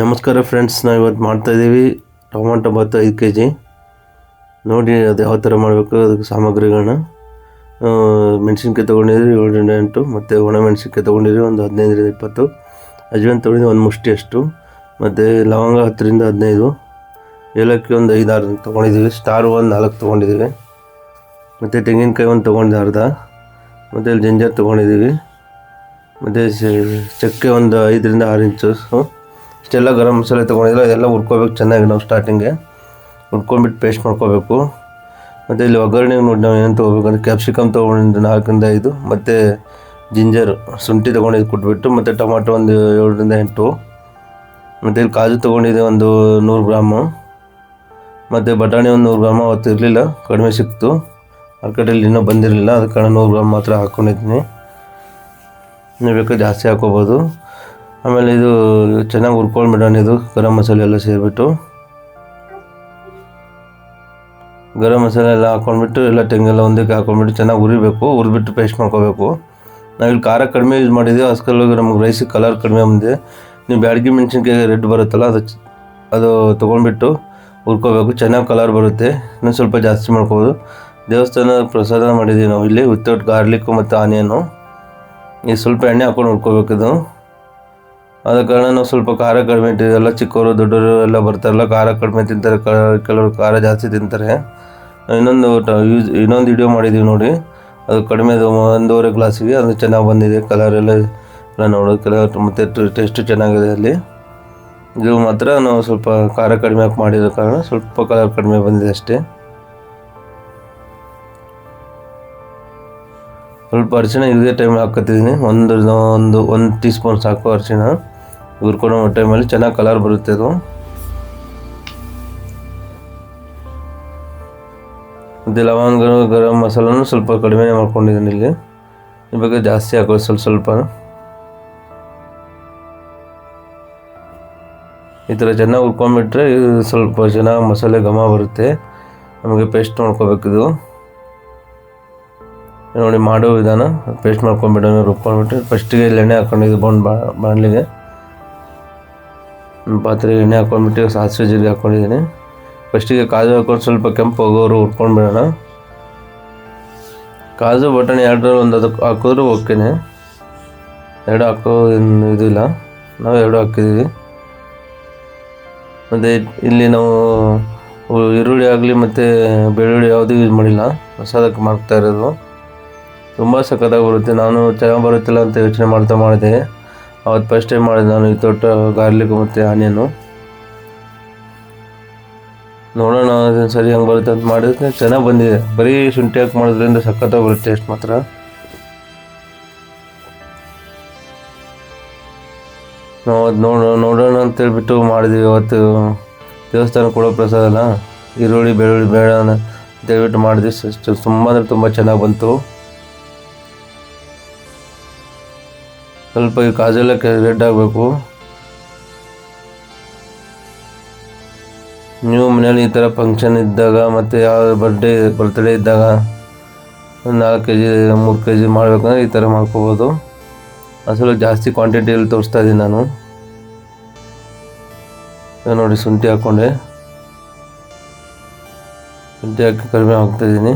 ನಮಸ್ಕಾರ ಫ್ರೆಂಡ್ಸ್ ನಾವು ಇವತ್ತು ಮಾಡ್ತಾಯಿದ್ದೀವಿ ಟೊಮೊಟೊ ಭಾತ್ ಐದು ಕೆ ಜಿ ನೋಡಿ ಅದು ಯಾವ ಥರ ಮಾಡಬೇಕು, ಅದಕ್ಕೆ ಸಾಮಗ್ರಿಗಳನ್ನ. ಮೆಣಸಿನ್ಕಾಯಿ ತೊಗೊಂಡಿದ್ರಿ ಏಳರಿಂದ ಎಂಟು, ಮತ್ತು ಒಣ ಮೆಣಸಿನ್ಕಾಯಿ ತೊಗೊಂಡಿದ್ರಿ ಒಂದು ಹದಿನೈದರಿಂದ ಇಪ್ಪತ್ತು. ಅಜ್ವಾನ್ ತೊಗೊಂಡಿದ್ದೀವಿ ಒಂದು ಮುಷ್ಟಿಯಷ್ಟು, ಮತ್ತು ಲವಂಗ ಹತ್ತರಿಂದ ಹದಿನೈದು, ಏಲಕ್ಕಿ ಒಂದು ಐದಾರು ತೊಗೊಂಡಿದ್ದೀವಿ, ಸ್ಟಾರ್ ಒಂದು ನಾಲ್ಕು ತೊಗೊಂಡಿದ್ದೀವಿ. ಮತ್ತು ತೆಂಗಿನಕಾಯಿ ಒಂದು ತೊಗೊಂಡಿದ್ದೆ ಅರ್ಧ, ಮತ್ತು ಇಲ್ಲಿ ಜಿಂಜರ್ ತೊಗೊಂಡಿದ್ದೀವಿ. ಮತ್ತು ಚಕ್ಕೆ ಒಂದು ಐದರಿಂದ ಆರು ಇಂಚು ಇಷ್ಟೆಲ್ಲ ಗರಂ ಮಸಾಲೆ ತೊಗೊಂಡಿದ್ರೆ ಅದೆಲ್ಲ ಹುರ್ಕೋಬೇಕು, ಚೆನ್ನಾಗಿ ನಾವು ಸ್ಟಾರ್ಟಿಂಗೆ ಹುರ್ಕೊಂಡ್ಬಿಟ್ಟು ಪೇಸ್ಟ್ ಮಾಡ್ಕೋಬೇಕು. ಮತ್ತು ಇಲ್ಲಿ ಒಗ್ಗರಣೆಗೆ ನೋಡಿ ನಾವು ಏನು ತೊಗೋಬೇಕು ಅಂದರೆ ಕ್ಯಾಪ್ಸಿಕಮ್ ತೊಗೊಂಡಿದ್ದು ನಾಲ್ಕರಿಂದ ಐದು, ಮತ್ತು ಜಿಂಜರ್ ಶುಂಠಿ ತೊಗೊಂಡಿದ್ದು ಕೊಟ್ಬಿಟ್ಟು, ಮತ್ತು ಟೊಮಾಟೊ ಒಂದು ಏಳರಿಂದ ಎಂಟು, ಮತ್ತು ಇಲ್ಲಿ ಕಾಜು ತೊಗೊಂಡಿದ್ದೆ ಒಂದು ನೂರು ಗ್ರಾಮು, ಮತ್ತು ಬಟಾಣಿ ಒಂದು ನೂರು ಗ್ರಾಮ್ ಅವತ್ತು ಇರಲಿಲ್ಲ, ಕಡಿಮೆ ಸಿಕ್ತು. ಮಾರ್ಕೆಟಲ್ಲಿ ಇನ್ನೂ ಬಂದಿರಲಿಲ್ಲ, ಅದಕ್ಕೆ ನೂರು ಗ್ರಾಮ್ ಮಾತ್ರ ಹಾಕ್ಕೊಂಡಿದ್ದೀನಿ ನೀವು ಬೇಕಾದ್ರೆ ಜಾಸ್ತಿ ಹಾಕೋಬೋದು. ಆಮೇಲೆ ಇದು ಚೆನ್ನಾಗಿ ಹುರ್ಕೊಂಡ್ಬಿಡೋಣ ಇದು. ಗರಂ ಮಸಾಲೆ ಎಲ್ಲ ಸೇರಿಬಿಟ್ಟು. ಗರಂ ಮಸಾಲೆ ಎಲ್ಲ ಹಾಕ್ಕೊಂಡ್ಬಿಟ್ಟು ಎಲ್ಲ ತೆಂಗೆಲ್ಲ ಒಂದಕ್ಕೆ ಹಾಕೊಂಡ್ಬಿಟ್ಟು ಚೆನ್ನಾಗಿ ಉರಿಬೇಕು ಹುರಿದ್ಬಿಟ್ಟು ಪೇಸ್ಟ್ ಮಾಡ್ಕೋಬೇಕು. ನಾವಿಲ್ಲಿ ಖಾರ ಕಡಿಮೆ ಯೂಸ್ ಮಾಡಿದ್ದೀವಿ ಅಸ್ಕಲ್ಲಾಗ ನಮ್ಗೆ ರೈಸಿಗೆ ಕಲರ್ ಕಡಿಮೆ ಬಂದಿದೆ. ನೀವು ಬ್ಯಾಡಗಿ ಮೆಣಸಿನ್ಕಾಯಿ ರೆಡ್ ಬರುತ್ತಲ್ಲ, ಅದು ಅದು ತೊಗೊಂಡ್ಬಿಟ್ಟು ಹುರ್ಕೋಬೇಕು. ಚೆನ್ನಾಗಿ ಕಲರ್ ಬರುತ್ತೆ. ಇನ್ನೂ ಸ್ವಲ್ಪ ಜಾಸ್ತಿ ಮಾಡ್ಕೋಬೋದು. ದೇವಸ್ಥಾನ ಪ್ರಸಾದ ಮಾಡಿದ್ದೀವಿ ನಾವು ಇಲ್ಲಿ ವಿತೌಟ್ ಗಾರ್ಲಿಕ್ಕು ಮತ್ತು ಆನಿಯನು ಈ ಸ್ವಲ್ಪ ಎಣ್ಣೆ ಹಾಕೊಂಡು ಹುರ್ಕೋಬೇಕಿದು ಆದ ಕಾರಣ ನಾವು ಸ್ವಲ್ಪ ಖಾರ ಕಡಿಮೆ ಎಲ್ಲ ಚಿಕ್ಕವರು ದೊಡ್ಡವರು ಎಲ್ಲ ಬರ್ತಾರಲ್ಲ, ಖಾರ ಕಡಿಮೆ ತಿಂತಾರೆ ಕೆಲವರು ಖಾರ ಜಾಸ್ತಿ ತಿಂತಾರೆ. ಇನ್ನೊಂದು ಯೂಸ್ ಇನ್ನೊಂದು ವಿಡಿಯೋ ಮಾಡಿದ್ದೀವಿ ನೋಡಿ. ಅದು ಕಡಿಮೆ ಒಂದೂವರೆ ಗ್ಲಾಸಿಗೆ ಅದು ಚೆನ್ನಾಗಿ ಬಂದಿದೆ ಕಲರ್ ಎಲ್ಲ ಎಲ್ಲ ನೋಡೋದು, ಕೆಲವರು ಮತ್ತು ಟೇಸ್ಟು ಚೆನ್ನಾಗಿದೆ ಅಲ್ಲಿ. ಇದು ಮಾತ್ರ ನಾವು ಸ್ವಲ್ಪ ಖಾರ ಕಡಿಮೆ ಹಾಕಿ ಮಾಡಿರೋ ಕಾರಣ ಸ್ವಲ್ಪ ಕಲರ್ ಕಡಿಮೆ ಬಂದಿದೆ ಅಷ್ಟೇ. ಸ್ವಲ್ಪ ಅರಿಶಿಣ ಇದೇ ಟೈಮ್ ಹಾಕತ್ತಿದ್ದೀನಿ. ಒಂದು ಒಂದು ಒಂದು ಟೀ ಸಾಕು ಅರಿಶಿಣ. ಹುರ್ಕೊಳ್ಳೋ ಟೈಮಲ್ಲಿ ಚೆನ್ನಾಗಿ ಕಲರ್ ಬರುತ್ತೆ ಅದು ಮತ್ತು ಲವಂಗ ಗರಂ ಮಸಾಲನೂ ಸ್ವಲ್ಪ ಕಡಿಮೆ ಮಾಡ್ಕೊಂಡಿದ್ದೀನಿ ಇಲ್ಲಿ. ಇವಾಗ ಜಾಸ್ತಿ ಹಾಕೋದು ಸ್ವಲ್ಪ ಸ್ವಲ್ಪ. ಈ ಥರ ಚೆನ್ನಾಗಿ ಹುರ್ಕೊಂಡ್ಬಿಟ್ರೆ ಸ್ವಲ್ಪ ಚೆನ್ನಾಗಿ ಮಸಾಲೆ ಘಮ ಬರುತ್ತೆ. ನಮಗೆ ಪೇಸ್ಟ್ ಮಾಡ್ಕೋಬೇಕಿದು ನೋಡಿ ಮಾಡೋ ವಿಧಾನ ಪೇಸ್ಟ್ ಮಾಡ್ಕೊಂಡ್ಬಿಡೋಣ ರುಬ್ಕೊಂಡ್ಬಿಟ್ಟು ಫಸ್ಟಿಗೆ ಇಲ್ಲಿ ಎಣ್ಣೆ ಹಾಕೊಂಡಿದ್ದು ಬಾ ಬಾಣಲಿಗೆ ಪಾತ್ರೆಗೆ ಎಣ್ಣೆ ಹಾಕೊಂಡ್ಬಿಟ್ಟು ಸಾಸಿವೆ ಜೀರಿಗೆ ಹಾಕ್ಕೊಂಡಿದ್ದೀನಿ. ಫಸ್ಟಿಗೆ ಕಾಜು ಹಾಕೊಂಡು ಸ್ವಲ್ಪ ಕೆಂಪು ಹೋಗೋರು ಹುರ್ಕೊಂಡ್ಬಿಡೋಣ ಕಾಜು, ಬಟಾಣಿ ಎರಡು ಒಂದು ಅದಕ್ಕೆ ಹಾಕಿದ್ರೂ ಓಕೆನೆ. ಎರಡು ಹಾಕೋ ಇದಿಲ್ಲ. ನಾವು ಎರಡು ಹಾಕಿದ್ದೀವಿ ಮತ್ತು ಇಲ್ಲಿ ನಾವು ಈರುಳ್ಳಿ ಆಗಲಿ ಮತ್ತು ಬೆಳ್ಳುಳ್ಳಿ ಯಾವುದೂ ಯೂಸ್ ಮಾಡಿಲ್ಲ. ಪ್ರಸಾದಕ್ಕೆ ಮಾಡ್ತಾ ಇರೋದು. ತುಂಬ ಸಖತ್ತಾಗಿ ಬರುತ್ತೆ. ನಾನು ಚೆನ್ನಾಗಿ ಬರುತ್ತಿಲ್ಲ ಅಂತ ಯೋಚನೆ ಮಾಡ್ತಾ ಮಾಡಿದೆ. ಅವತ್ತು ಫಸ್ಟ್ ಟೈಮ್ ಮಾಡಿದೆ ನಾನು ಈ ತೊಟ್ಟ ಗಾರ್ಲಿಕ್ ಮತ್ತು ಆನಿಯನು ನೋಡೋಣ ಸರಿ ಹಂಗೆ ಬರುತ್ತೆ ಅಂತ ಮಾಡಿದ್ರೆ ಚೆನ್ನಾಗಿ ಬಂದಿದೆ. ಬರೀ ಶುಂಠಿ ಹಾಕಿ ಮಾಡೋದ್ರಿಂದ ಸಖತ್ತಾಗಿ ಬರುತ್ತೆ ಟೇಸ್ಟ್ ಮಾತ್ರ. ನಾವು ಅದು ನೋಡೋ ನೋಡೋಣ ಅಂತೇಳ್ಬಿಟ್ಟು ಮಾಡಿದ್ವಿ ಅವತ್ತು. ದೇವಸ್ಥಾನ ಕೊಡೋ ಪ್ರಸಾದ ಅಲ್ಲ, ಈರುಳ್ಳಿ, ಬೆಳ್ಳುಳ್ಳಿ ಬೇಡ ಅಂತ ಹೇಳ್ಬಿಟ್ಟು ಮಾಡಿದ್ವಿ. ತುಂಬ ಅಂದರೆ ತುಂಬ ಚೆನ್ನಾಗಿ ಬಂತು. ಸ್ವಲ್ಪ ಈ ಕಾಜೆಲ್ಲ ರೆಡ್ ಆಗಬೇಕು. ನೀವು ಮನೇಲಿ ಈ ಥರ ಫಂಕ್ಷನ್ ಇದ್ದಾಗ ಮತ್ತು ಯಾವ ಬರ್ಡೇ ಬರ್ತ್ಡೇ ಇದ್ದಾಗ ಒಂದು ನಾಲ್ಕು ಕೆ ಜಿ ಮೂರು ಕೆ ಜಿ ಮಾಡಬೇಕಂದ್ರೆ ಈ ಥರ ಮಾಡ್ಕೋಬೋದು. ಅಸಲು ಜಾಸ್ತಿ ಕ್ವಾಂಟಿಟಿಯಲ್ಲಿ ತೋರಿಸ್ತಾ ಇದ್ದೀನಿ ನಾನು. ನೋಡಿ ಶುಂಠಿ ಹಾಕ್ಕೊಂಡೆ ಶುಂಠಿ ಹಾಕಿ ಕಡಿಮೆ ಹಾಕ್ತಾಯಿದ್ದೀನಿ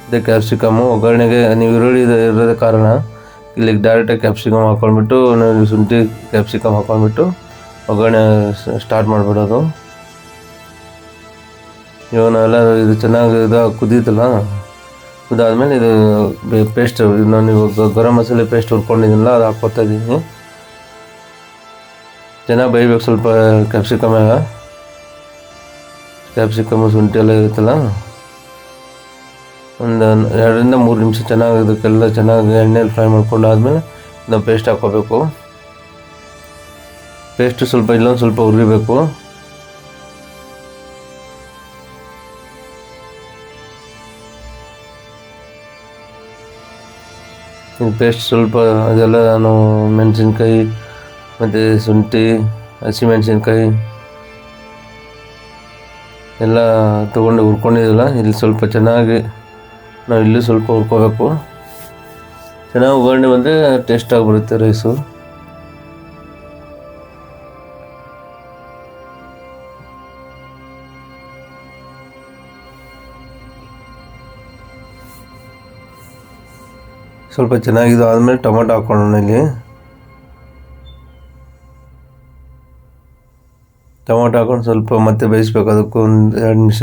ಮತ್ತು ಕ್ಯಾಪ್ಸಿಕಮ್ಮು ಒಗ್ಗರಣೆಗೆ ನೀವು ಈರುಳ್ಳಿ ಇರೋದ ಕಾರಣ. ಇಲ್ಲಿಗೆ ಡೈರೆಕ್ಟಾಗಿ ಕ್ಯಾಪ್ಸಿಕಮ್ ಹಾಕ್ಕೊಂಡ್ಬಿಟ್ಟು ನೀವು ಶುಂಠಿ ಕ್ಯಾಪ್ಸಿಕಮ್ ಹಾಕ್ಕೊಂಡ್ಬಿಟ್ಟು ಒಗ್ಗರಣೆ ಸ್ಟಾರ್ಟ್ ಮಾಡಿಬಿಡೋದು. ಇವಾಗ ನಾವೆಲ್ಲ ಇದು ಚೆನ್ನಾಗಿ ಇದು ಕುದೀತಲ್ಲ? ಕುದಾದ್ಮೇಲೆ ಇದು ಪೇಸ್ಟ್ ನಾನು ಇವಾಗ ಗರಂ ಮಸಾಲೆ ಪೇಸ್ಟ್ ಹುರ್ಕೊಂಡಿದ್ದೀನಲ್ಲ, ಅದು ಹಾಕ್ಕೊತಾ ಇದ್ದೀನಿ ಚೆನ್ನಾಗಿ ಬೇಯಬೇಕು ಸ್ವಲ್ಪ ಕ್ಯಾಪ್ಸಿಕಮ್ ಕ್ಯಾಪ್ಸಿಕಮ್ ಶುಂಠಿ ಎಲ್ಲ ಇರುತ್ತಲ್ಲ? ಒಂದು ಎರಡರಿಂದ ಮೂರು ನಿಮಿಷ ಚೆನ್ನಾಗಿ ಇದಕ್ಕೆಲ್ಲ ಚೆನ್ನಾಗಿ ಎಣ್ಣೆಯಲ್ಲಿ ಫ್ರೈ ಮಾಡಿಕೊಂಡು ಆದಮೇಲೆ ನಾವು ಪೇಸ್ಟ್ ಹಾಕ್ಕೋಬೇಕು. ಪೇಸ್ಟು ಸ್ವಲ್ಪ ಇಲ್ಲೊಂದು ಸ್ವಲ್ಪ ಹುರಿಬೇಕು ಪೇಸ್ಟ್ ಸ್ವಲ್ಪ ಅದೆಲ್ಲ ನಾನು ಮೆಣಸಿನ್ಕಾಯಿ, ಮತ್ತು ಶುಂಠಿ ಹಸಿಮೆಣಸಿನ್ಕಾಯಿ ಎಲ್ಲ ತೊಗೊಂಡು ಹುರ್ಕೊಂಡಿದ್ದಲ್ಲ ಇಲ್ಲಿ ಸ್ವಲ್ಪ ಚೆನ್ನಾಗಿ ನಾವು ಇಲ್ಲಿ ಸ್ವಲ್ಪ ಹುರ್ಕೋಬೇಕು. ಚೆನ್ನಾಗಿ ಒಗ್ಗರಣೆ ಬಂದರೆ ಟೇಸ್ಟಾಗಿ ಬರುತ್ತೆ ರೈಸು ಸ್ವಲ್ಪ ಚೆನ್ನಾಗಿದ್ದು ಆದಮೇಲೆ ಟೊಮೆಟೊ ಹಾಕ್ಕೊಳ್ಳೋಣ ಇಲ್ಲಿ. ಟೊಮೊಟೊ ಹಾಕ್ಕೊಂಡು ಸ್ವಲ್ಪ ಮತ್ತೆ ಬೇಯಿಸ್ಬೇಕು, ಅದಕ್ಕೂ ಒಂದು ಎರಡು ನಿಮಿಷ.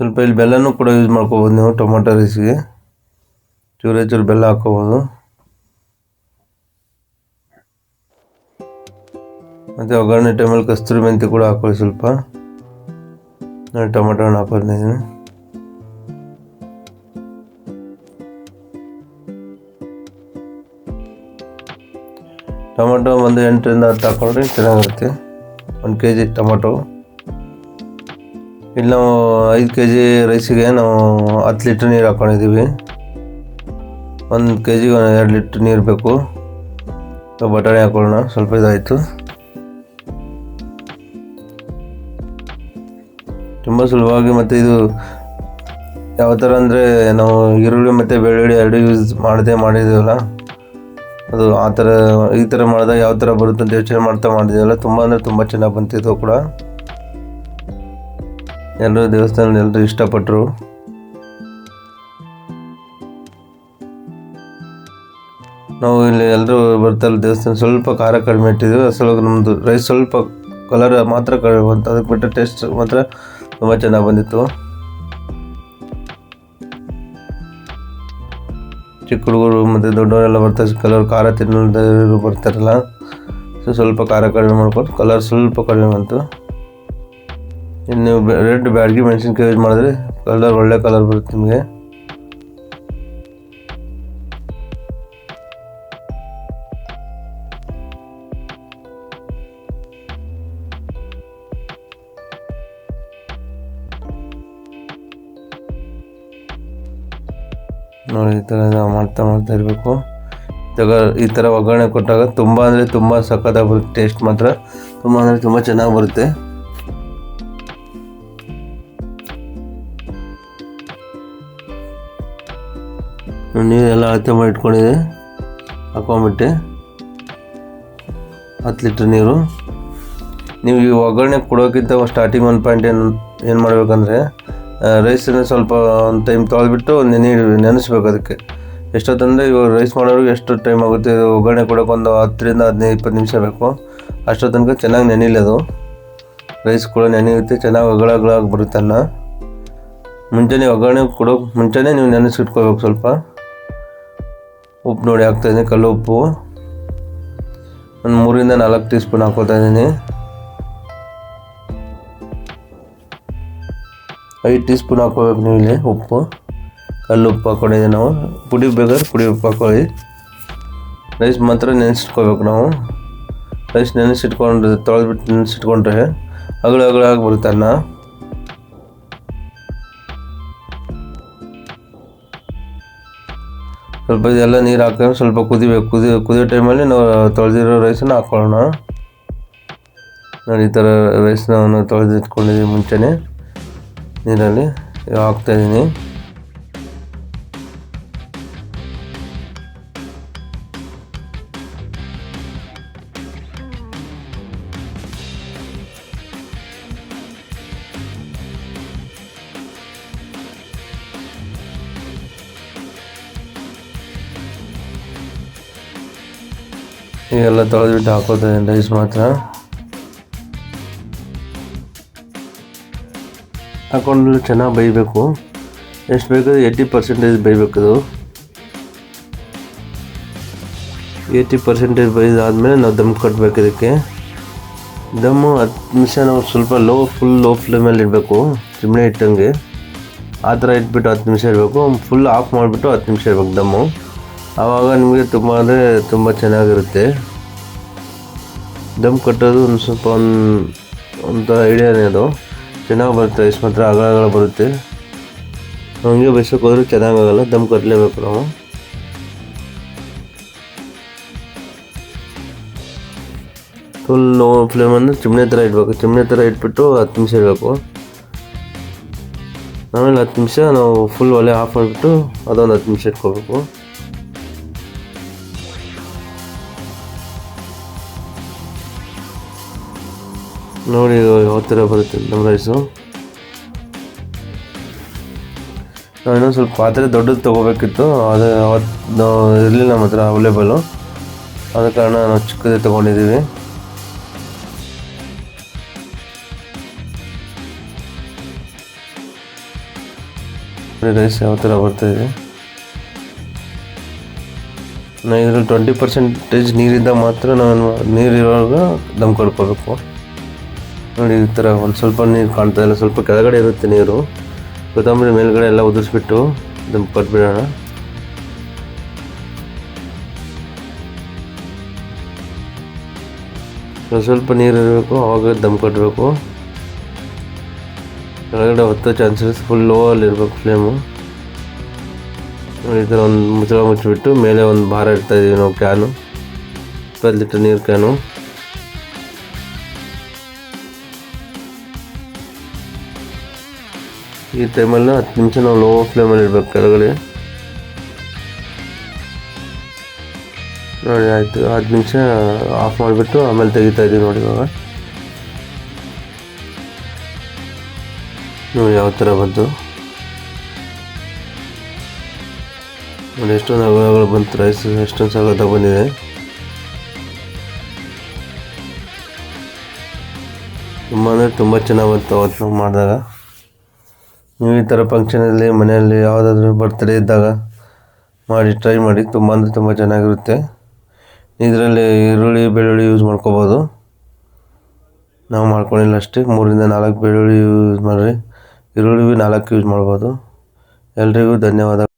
ಸ್ವಲ್ಪ ಇಲ್ಲಿ ಬೆಲ್ಲನೂ ಕೂಡ ಯೂಸ್ ಮಾಡ್ಕೋಬೋದು ನೀವು, ಟೊಮೊಟೊ ರೈಸ್ಗೆ ಚೂರೇ ಚೂರು ಬೆಲ್ಲ ಹಾಕ್ಕೋಬೋದು. ಮತ್ತು ಒಗ್ಗರಣೆ ಟೈಮಲ್ಲಿ ಕಸ್ತೂರಿ ಮೆಂತಿ ಕೂಡ ಹಾಕೊಳ್ಳಿ ಸ್ವಲ್ಪ. ನಾನು ಟೊಮೊಟೊ ಹಣ್ಣು ಹಾಕೊಂಡಿದ್ದೀನಿ ಟೊಮೊಟೊ ಒಂದು ಎಂಟರಿಂದ ಹತ್ತು ಹಾಕೊಂಡ್ರೆ ಚೆನ್ನಾಗಿರುತ್ತೆ. ಒಂದು ಕೆ ಜಿ ಟೊಮೊಟೊ. ಇಲ್ಲಿ ನಾವು ಐದು ಕೆ ಜಿ ರೈಸಿಗೆ ನಾವು ಹತ್ತು ಲೀಟ್ರ್ ನೀರು ಹಾಕ್ಕೊಂಡಿದ್ದೀವಿ ಒಂದು ಕೆ ಜಿಗೆ ಎರಡು ಲೀಟ್ರ್ ನೀರು ಬೇಕು. ಬಟಾಣಿ ಹಾಕೊಳ್ಳೋಣ, ಸ್ವಲ್ಪ ಇದಾಯಿತು. ತುಂಬ ಸುಲಭವಾಗಿ ಮತ್ತು ಇದು ಯಾವ ಥರ ಅಂದರೆ ನಾವು ಈರುಳ್ಳಿ ಮತ್ತು ಬೆಳ್ಳುಳ್ಳಿ ಎರಡು ಯೂಸ್ ಮಾಡದೆ ಮಾಡಿದ್ದೀವಲ್ಲ, ಅದು ಆ ಥರ ಈ ಥರ ಮಾಡಿದಾಗ ಯಾವ ಥರ ಬರುತ್ತೆ ಅಂತ ಯೋಚನೆ ಮಾಡ್ತಾ ಮಾಡಿದ್ದೀವಲ್ಲ, ತುಂಬ ಅಂದರೆ ತುಂಬ ಚೆನ್ನಾಗಿ ಬಂತಿದ್ದು ಕೂಡ. ಎಲ್ಲರೂ ದೇವಸ್ಥಾನ ಎಲ್ಲರೂ ಇಷ್ಟಪಟ್ಟರು ನಾವು ಇಲ್ಲಿ ಎಲ್ಲರೂ ಬರ್ತಾರೆ ದೇವಸ್ಥಾನ ಸ್ವಲ್ಪ ಖಾರ ಕಡಿಮೆ ಇಟ್ಟಿದ್ದೀವಿ ಅಸಲು ನಮ್ಮದು ರೈಸ್ ಸ್ವಲ್ಪ ಕಲರ್ ಮಾತ್ರ ಕಡಿಮೆ ಬಂತು, ಅದಕ್ಕೆ ಬಿಟ್ಟರೆ ಟೇಸ್ಟ್ ಮಾತ್ರ ತುಂಬ ಚೆನ್ನಾಗಿ ಬಂದಿತ್ತು. ಚಿಕ್ಕ ಹುಡುಗರು ಮತ್ತು ದೊಡ್ಡವರೆಲ್ಲ ಬರ್ತಾರೆ ಕಲರ್ ಖಾರ ತಿನ್ನೋರು ಬರ್ತಾರಲ್ಲ ಸೊ ಸ್ವಲ್ಪ ಖಾರ ಕಡಿಮೆ ಮಾಡ್ಕೊಂಡು ಕಲರ್ ಸ್ವಲ್ಪ ಕಡಿಮೆ ಬಂತು. ಇನ್ನು ರೆಡ್ ಬ್ಯಾಡ್ಗಿ ಮೆಣಸಿನ್ಕಾಯಿ ಯೂಸ್ ಮಾಡಿದ್ರೆ ಕಲರ್ ಒಳ್ಳೆ ಕಲರ್ ಬರುತ್ತೆ ನಿಮಗೆ. ನೋಡಿ ಈ ಥರ ನಾವು ಮಾಡ್ತಾ ಮಾಡ್ತಾ ಇರಬೇಕು. ಈ ಥರ ಒಗ್ಗರಣೆ ಕೊಟ್ಟಾಗ ತುಂಬ ಅಂದರೆ ತುಂಬ ಸಖತ್ತಾಗಿ ಬರುತ್ತೆ ಟೇಸ್ಟ್ ಮಾತ್ರ. ತುಂಬ ಅಂದರೆ ತುಂಬ ಚೆನ್ನಾಗಿ ಬರುತ್ತೆ. ನೀರೆಲ್ಲ ಅಳತೆ ಮಾಡಿ ಇಟ್ಕೊಂಡಿದೆ ಹಾಕೊಂಬಿಟ್ಟೆ. ಹತ್ತು ಲೀಟ್ರ್ ನೀರು. ನೀವು ಈ ಒಗ್ಗರಣೆ ಕೊಡೋಕ್ಕಿಂತ ಸ್ಟಾರ್ಟಿಂಗ್ ಒಂದು ಪಾಯಿಂಟ್ ಏನು ಏನು ಮಾಡಬೇಕಂದ್ರೆ ರೈಸನ್ನು ಸ್ವಲ್ಪ ಒಂದು ಟೈಮ್ ತೊಳೆದ್ಬಿಟ್ಟು ನೀರು ನೆನೆಸ್ಬೇಕು ಅದಕ್ಕೆ. ಎಷ್ಟೊತ್ತಂದರೆ ಇವಾಗ ರೈಸ್ ಮಾಡೋರಿಗೆ ಎಷ್ಟು ಟೈಮ್ ಆಗುತ್ತೆ ಒಗ್ಗರಣೆ ಕೊಡೋಕೆ ಒಂದು ಹತ್ತರಿಂದ ಹದಿನೈದು, ಇಪ್ಪತ್ತು ನಿಮಿಷ ಬೇಕು. ಅಷ್ಟೋ ತನಕ ಚೆನ್ನಾಗಿ ನೆನೆಯಲಿ ಅದು. ರೈಸ್ ಕೂಡ ನೆನೆಯುತ್ತೆ, ಚೆನ್ನಾಗಿ ಒಗ್ಗಳಾಗಿ ಬರುತ್ತೆ ಅನ್ನ. ಮುಂಚೆನೇ ಒಗ್ಗರಣೆ ಕೊಡೋಕೆ ಮುಂಚೆನೇ ನೀವು ನೆನೆಸಿಟ್ಕೋಬೇಕು ಸ್ವಲ್ಪ. ಉಪ್ಪು ನೋಡಿ ಹಾಕ್ತಾಯಿದ್ದೀನಿ ಕಲ್ಲು ಉಪ್ಪು. ಒಂದು ಮೂರಿಂದ ನಾಲ್ಕು ಟೀ ಸ್ಪೂನ್ ಹಾಕೋತಾ ಇದ್ದೀನಿ. ಐದು ಟೀ ಸ್ಪೂನ್ ಹಾಕೋಬೇಕು ನೀವು ಇಲ್ಲಿ ಉಪ್ಪು. ಕಲ್ಲು ಉಪ್ಪು ಹಾಕೊಂಡಿದ್ದೀವಿ ನಾವು. ಪುಡಿ ಬೇಕಾದ್ರೆ ಪುಡಿ ಉಪ್ಪು ಹಾಕೊಳ್ಳಿ. ರೈಸ್ ಮಾತ್ರ ನೆನೆಸಿಟ್ಕೋಬೇಕು ನಾವು. ರೈಸ್ ನೆನೆಸಿಟ್ಕೊಂಡು ತೊಳೆದ್ಬಿಟ್ಟು ನೆನೆಸಿಟ್ಕೊಂಡ್ರೆ ಅಗಳ ಅಗಳ ಆಗಿ ಬರುತ್ತೆ ಅನ್ನ. ಸ್ವಲ್ಪ ಇದೆಲ್ಲ ನೀರು ಹಾಕೊಂಡು ಸ್ವಲ್ಪ ಕುದಿಬೇಕು. ಕುದಿ, ಕುದಿಯೋ ಟೈಮಲ್ಲಿ ನಾವು ತೊಳೆದಿರೋ ರೈಸನ್ನು ಹಾಕ್ಕೊಳ್ಳೋಣ ನಾನು ಈ ಥರ ರೈಸ್ನ ತೊಳೆದಿಟ್ಕೊಂಡಿದ್ದೀನಿ ಮುಂಚೆನೇ. ನೀರಲ್ಲಿ ಹಾಕ್ತಾಯಿದ್ದೀನಿ ಈಗೆಲ್ಲ ತೊಳೆದ್ಬಿಟ್ಟು ಹಾಕೋದು ರೈಸ್ ಮಾತ್ರ. ಹಾಕೊಂಡು ಚೆನ್ನಾಗಿ ಬೇಯಬೇಕು. ಎಷ್ಟು ಬೇಕು ಏಯ್ಟಿ ಪರ್ಸೆಂಟೇಜ್ ಬೇಯಬೇಕದು ಏಯ್ಟಿ ಪರ್ಸೆಂಟೇಜ್ ಬೇಯ್ದಾದ್ಮೇಲೆ ನಾವು ದಮ್ ಕಟ್ಟಬೇಕು ಇದಕ್ಕೆ. ದಮ್ಮು ಹತ್ತು ನಿಮಿಷ ನಾವು ಸ್ವಲ್ಪ ಲೋ ಫುಲ್ ಲೋ ಫ್ಲೇಮಲ್ಲಿ ಇಡಬೇಕು. ಚಿಮಣೆ ಇಟ್ಟಂಗೆ. ಆ ಥರ ಇಟ್ಬಿಟ್ಟು ಹತ್ತು ನಿಮಿಷ ಇರಬೇಕು ಫುಲ್ ಆಫ್ ಮಾಡಿಬಿಟ್ಟು ಹತ್ತು ನಿಮಿಷ ಇರಬೇಕು ದಮ್ಮು. ಆವಾಗ ನಿಮಗೆ ತುಂಬ ಅಂದರೆ ತುಂಬ ಚೆನ್ನಾಗಿರುತ್ತೆ. ದಮ್ ಕಟ್ಟೋದು ಒಂದು ಸ್ವಲ್ಪ ಒಂದು ಒಂಥರ ಐಡಿಯಾನೇ ಅದು. ಚೆನ್ನಾಗಿ ಬರುತ್ತೆ ರೈಸ್ ಮಾತ್ರ ಅಗಳ ಬರುತ್ತೆ. ಹಂಗೆ ಬೆಸಕ್ಕೆ ಹೋದ್ರೆ ಚೆನ್ನಾಗಾಗಲ್ಲ ದಮ್ ಕಟ್ಟಲೇಬೇಕು ನಾವು. ಫುಲ್ ಲೋ ಫ್ಲೇಮನ್ನು ಚಿಮ್ನೆ ಥರ ಇಡಬೇಕು. ಚಿಮ್ನೆ ಥರ ಇಟ್ಬಿಟ್ಟು ಹತ್ತು ನಿಮಿಷ ಇಡಬೇಕು. ಆಮೇಲೆ ಹತ್ತು ನಿಮಿಷ ನಾವು ಫುಲ್ ಒಲೆ ಆಫ್ ಮಾಡಿಬಿಟ್ಟು ಅದೊಂದು ಹತ್ತು ನಿಮಿಷ ಇಟ್ಕೋಬೇಕು. ನೋಡಿ ಯಾವ ಥರ ಬರುತ್ತೆ ನಮ್ಮ ರೈಸು ನಾವು ಇನ್ನೊಂದು ಸ್ವಲ್ಪ ಪಾತ್ರೆ ದೊಡ್ಡದು ತೊಗೋಬೇಕಿತ್ತು, ಅದು ಅವತ್ತು ಇರಲಿಲ್ಲ ನಮ್ಮ ಹತ್ರ ಅವೈಲೇಬಲು ಆದ ಕಾರಣ ನಾವು ಚಿಕ್ಕದೇ ತೊಗೊಂಡಿದ್ದೀವಿ. ರೈಸ್ ಯಾವ ಥರ ಬರ್ತಾಯಿದೆ ನಾವು ಇದರಲ್ಲಿ ಟ್ವೆಂಟಿ ಪರ್ಸೆಂಟೇಜ್ ನೀರಿಂದ ಮಾತ್ರ ನಾನು ನೀರಿರುವಾಗ ದಮ್ ಕೊಡ್ಕೋಬೇಕು. ನೋಡಿ, ಈ ಥರ ಒಂದು ಸ್ವಲ್ಪ ನೀರು ಕಾಣ್ತಾ ಇಲ್ಲ. ಸ್ವಲ್ಪ ಕೆಳಗಡೆ ಇರುತ್ತೆ ನೀರು. ಕೊತ್ತಂಬರಿ ಮೇಲ್ಗಡೆ ಎಲ್ಲ ಉದುರಿಸ್ಬಿಟ್ಟು ಇದನ್ನು ಕೊಟ್ಬಿಡೋಣ ಸ್ವಲ್ಪ ನೀರು ಇರಬೇಕು, ಆವಾಗ ದಮ್ ಕಟ್ಟಬೇಕು ಕೆಳಗಡೆ ಹೊತ್ತೋ ಚಾನ್ಸಸ್ ಫುಲ್ ಲೋ ಅಲ್ಲಿ ಇರಬೇಕು ಫ್ಲೇಮು ಈ ಥರ ಒಂದು ಮುಚ್ಚಳ ಮುಚ್ಚಿಬಿಟ್ಟು ಮೇಲೆ ಒಂದು ಭಾರ ಇಡ್ತಾ ಇದ್ದೀವಿ ನಾವು ಕ್ಯಾನು ಇಪ್ಪತ್ತು ಲೀಟರ್ ನೀರು ಕ್ಯಾನು ಈ ಟೈಮಲ್ಲಿ ಹತ್ತು ನಿಮಿಷ ನಾವು ಲೋ ಫ್ಲೇಮಲ್ಲಿ ಇಡಬೇಕು ಕೆಳಗಡೆ. ನೋಡಿ, ಆಯಿತು. ಹತ್ತು ನಿಮಿಷ ಆಫ್ ಮಾಡಿಬಿಟ್ಟು ಆಮೇಲೆ ತೆಗಿತಾ ಇದ್ದೀವಿ ನೋಡಿ ಇವಾಗ. ನೋಡಿ ಯಾವ ಥರ ಬಂತು. ನೋಡಿ, ಎಷ್ಟೊಂದು ಅಗಲಗಳು ಬಂತು ರೈಸ್ ಎಷ್ಟೊಂದು ಸಗತ್ತಾಗಿ ಬಂದಿದೆ. ತುಂಬ ಅಂದರೆ ತುಂಬ ಚೆನ್ನಾಗಿ ಬಂತು ಅವತ್ತು ನಾವು ಮಾಡಿದಾಗ. ನೀವು ಈ ಥರ ಫಂಕ್ಷನಲ್ಲಿ, ಮನೆಯಲ್ಲಿ ಯಾವುದಾದ್ರೂ ಬರ್ತ್ಡೇ ಇದ್ದಾಗ ಮಾಡಿ ಟ್ರೈ ಮಾಡಿ, ತುಂಬ ಅಂದರೆ ತುಂಬ ಚೆನ್ನಾಗಿರುತ್ತೆ. ಇದರಲ್ಲಿ ಈರುಳ್ಳಿ, ಬೆಳ್ಳುಳ್ಳಿ ಯೂಸ್ ಮಾಡ್ಕೋಬೋದು. ನಾವು ಮಾಡ್ಕೊಂಡಿಲ್ಲ ಅಷ್ಟೇ. ಮೂರಿಂದ ನಾಲ್ಕು ಬೆಳ್ಳುಳ್ಳಿ ಯೂಸ್ ಮಾಡಿರಿ. ಈರುಳ್ಳಿ ನಾಲ್ಕು ಯೂಸ್ ಮಾಡ್ಬೋದು. ಎಲ್ರಿಗೂ ಧನ್ಯವಾದ.